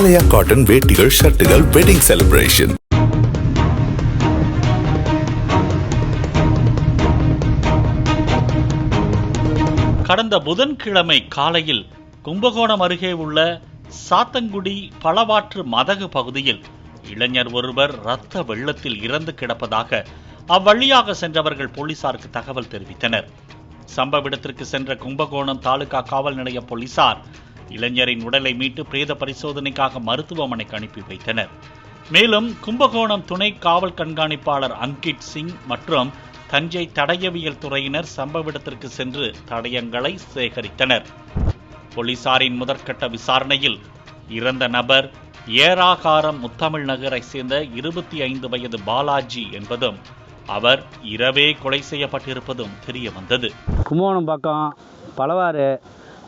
ஆலயா cotton வேட்டிகள் ஷர்ட்டுகள் wedding celebration கடந்த புதன்கிழமை காலையில் கும்பகோணம் அருகே உள்ள சாத்தங்குடி பழவாற்று மதகு பகுதியில் இளைஞர் ஒருவர் இரத்த வெள்ளத்தில் இறந்து கிடப்பதாக அவ்வழியாக சென்றவர்கள் போலீசாருக்கு தகவல் தெரிவித்தனர். சம்பவ இடத்திற்கு சென்ற கும்பகோணம் தாலுகா காவல் நிலைய போலீசார் இளைஞரின் உடலை மீட்டு பிரேத பரிசோதனைக்காக மருத்துவமனைக்கு அனுப்பி வைத்தனர். மேலும் கும்பகோணம் துணை காவல் கண்காணிப்பாளர் அங்கிட் சிங் மற்றும் தஞ்சை தடயவியல் துறையினர் சம்பவ இடத்திற்கு சென்று தடயங்களை சேகரித்தனர். போலீசாரின் முதற்கட்ட விசாரணையில் இறந்த நபர் ஏராகாரம் முத்தமிழ் நகரை சேர்ந்த இருபத்தி ஐந்து வயது பாலாஜி என்பதும் அவர் இரவே கொலை செய்யப்பட்டிருப்பதும் தெரிய வந்தது கும்பகோணம் பக்கம் பலவாறு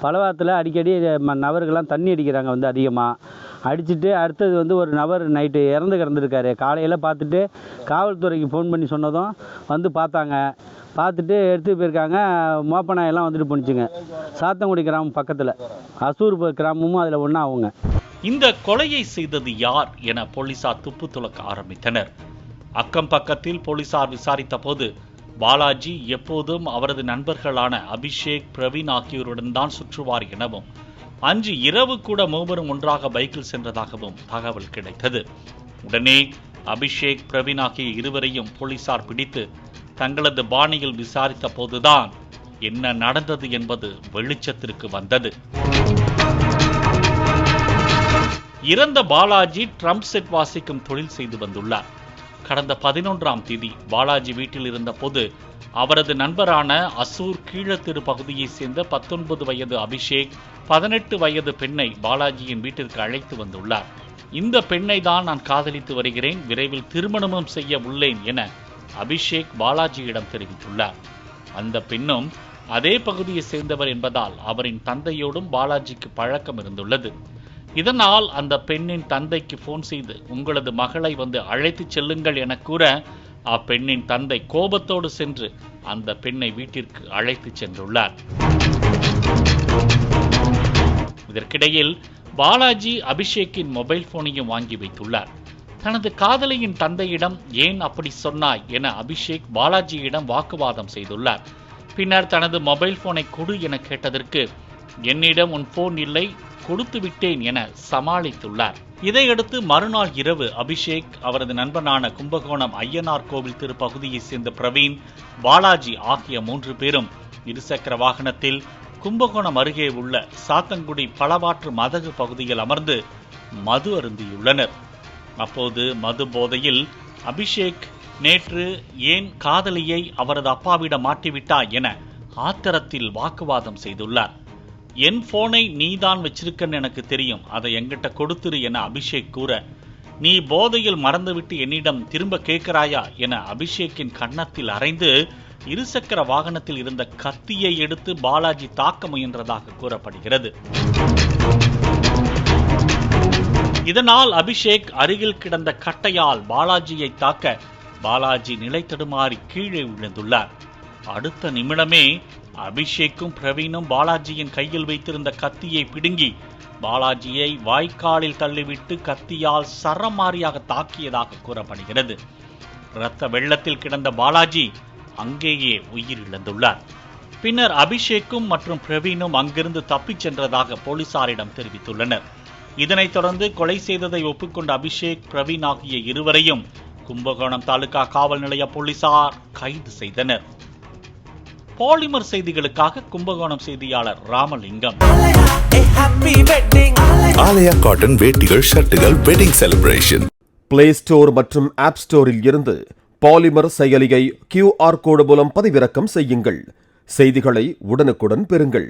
பலவாரத்தில் அடிக்கடி ம- நபர்கள்லாம் தண்ணி அடிக்கிறாங்க வந்து அதிகமாக அடிச்சுட்டு அடுத்தது வந்து ஒரு நபர் நைட்டு இறந்து கிடந்திருக்காரு. காலையில் பார்த்துட்டு காவல்துறைக்கு ஃபோன் பண்ணி சொன்னதும் வந்து பார்த்தாங்க பார்த்துட்டு எடுத்துகிட்டு போயிருக்காங்க. மோப்பநாயெல்லாம் வந்துட்டு போணுச்சுங்க. சாத்தங்குடி கிராமம் பக்கத்தில். அசூர் கிராமமும் அதில் ஒன்றா அவங்க. இந்த கொலையை செய்தது யார் என போலீசார் துப்பு துளக்க ஆரம்பித்தனர். அக்கம் பக்கத்தில் போலீசார் விசாரித்த போது பாலாஜி எப்போதும் அவரது நண்பர்களான அபிஷேக் பிரவீன் ஆகியோருடன் தான் சுற்றுவார் எனவும் அன்று இரவு கூட மூவரும் ஒன்றாக பைக்கில் சென்றதாகவும் தகவல் கிடைத்தது. உடனே அபிஷேக் பிரவீன் ஆகிய இருவரையும் போலீசார் பிடித்து தங்களது பாணியில் விசாரித்த போதுதான் என்ன நடந்தது என்பது வெளிச்சத்திற்கு வந்தது. இறந்த பாலாஜி ட்ரம்ப் செட் வாசிக்கும் தொழில் செய்து வந்துள்ளார். கடந்த பதினொன்றாம் தேதி பாலாஜி வீட்டில் இருந்தபோது அவரது நண்பரான அசூர் கீழத்திரு பகுதியைச் சேர்ந்த பத்தொன்பது வயது அபிஷேக் பதினெட்டு வயது பெண்ணை பாலாஜியின் வீட்டிற்கு அழைத்து வந்துள்ளார். இந்த பெண்ணை தான் நான் காதலித்து வருகிறேன் விரைவில் திருமணமும் செய்ய உள்ளேன் என அபிஷேக் பாலாஜியிடம் தெரிவித்துள்ளார். அந்த பெண்ணும் அதே பகுதியை சேர்ந்தவர் என்பதால் அவரின் தந்தையோடும் பாலாஜிக்கு பழக்கம் இருந்துள்ளது. இதனால் அந்த பெண்ணின் தந்தைக்கு போன் செய்து உங்களது மகளை வந்து அழைத்து செல்லுங்கள் என கூற அப்பெண்ணின் தந்தை கோபத்தோடு சென்று அந்த பெண்ணை வீட்டிற்கு அழைத்து சென்றுள்ளார். இதற்கிடையில் பாலாஜி அபிஷேக்கின் மொபைல் போனையும் வாங்கி வைத்துள்ளார். தனது காதலியின் தந்தையிடம் ஏன் அப்படி சொன்னாய் என அபிஷேக் பாலாஜியிடம் வாக்குவாதம் செய்துள்ளார். பின்னர் தனது மொபைல் போனை கொடு என கேட்டதற்கு என்னிடம் உன் போன் இல்லை கொடுத்து விட்டேன் என சமாளித்துள்ளார். இதையடுத்து மறுநாள் இரவு அபிஷேக் அவரது நண்பனான கும்பகோணம் ஐயனார் கோவில் திருப்பகுதியைச் சேர்ந்த பிரவீன் பாலாஜி ஆகிய மூன்று பேரும் இருசக்கர வாகனத்தில் கும்பகோணம் அருகே உள்ள சாத்தங்குடி பலவாற்று மதகு பகுதியில் அமர்ந்து மது அருந்தியுள்ளனர். அப்போது மது போதையில் அபிஷேக் நேற்று ஏன் காதலியை அவரது அப்பாவிடம் மாட்டிவிட்டா என ஆத்திரத்தில் வாக்குவாதம் செய்துள்ளார். என் போனை நீதான் வச்சிருக்கன்னு எனக்கு தெரியும். அதை என்கிட்ட கொடுத்துரு என அபிஷேக் கூற நீ போதையில் மறந்துவிட்டு என்னிடம் திரும்ப கேட்கிறாயா? என அபிஷேக்கின் கன்னத்தில் அரைந்து இருசக்கர வாகனத்தில் இருந்த கத்தியை எடுத்து பாலாஜி தாக்க முயன்றதாக கூறப்படுகிறது. இதனால் அபிஷேக் அருகில் கிடந்த கட்டையால் பாலாஜியை தாக்க பாலாஜி நிலை தடுமாறி கீழே விழுந்துள்ளார். அடுத்த நிமிடமே அபிஷேக்கும் பிரவீனும் பாலாஜியின் கையில் வைத்திருந்த கத்தியை பிடுங்கி பாலாஜியை வாய்க்காலில் தள்ளிவிட்டு கத்தியால் சரமாரியாக தாக்கியதாக கூறப்படுகிறது. இரத்த வெள்ளத்தில் கிடந்த பாலாஜி அங்கேயே உயிரிழந்துள்ளார். பின்னர் அபிஷேக்கும் மற்றும் பிரவீனும் அங்கிருந்து தப்பிச் சென்றதாக போலீசாரிடம் தெரிவித்துள்ளனர். இதனைத் தொடர்ந்து கொலை செய்ததை ஒப்புக்கொண்ட அபிஷேக் பிரவீன் ஆகிய இருவரையும் கும்பகோணம் தாலுகா காவல் நிலைய போலீசார் கைது செய்தனர். பாலிமர் செய்திகளுக்காக கும்பகோணம் செய்தியாளர் ராமலிங்கம். ஆலயா காட்டன் வேட்டிகள் ஷர்ட்டுகள் வெட்டிங் செலிப்ரேஷன் பிளே ஸ்டோர் மற்றும் ஆப் ஸ்டோரில் இருந்து பாலிமர் செயலியை கியூஆர் கோடு மூலம் பதிவிறக்கம் செய்யுங்கள். செய்திகளை உடனுக்குடன் பெறுங்கள்.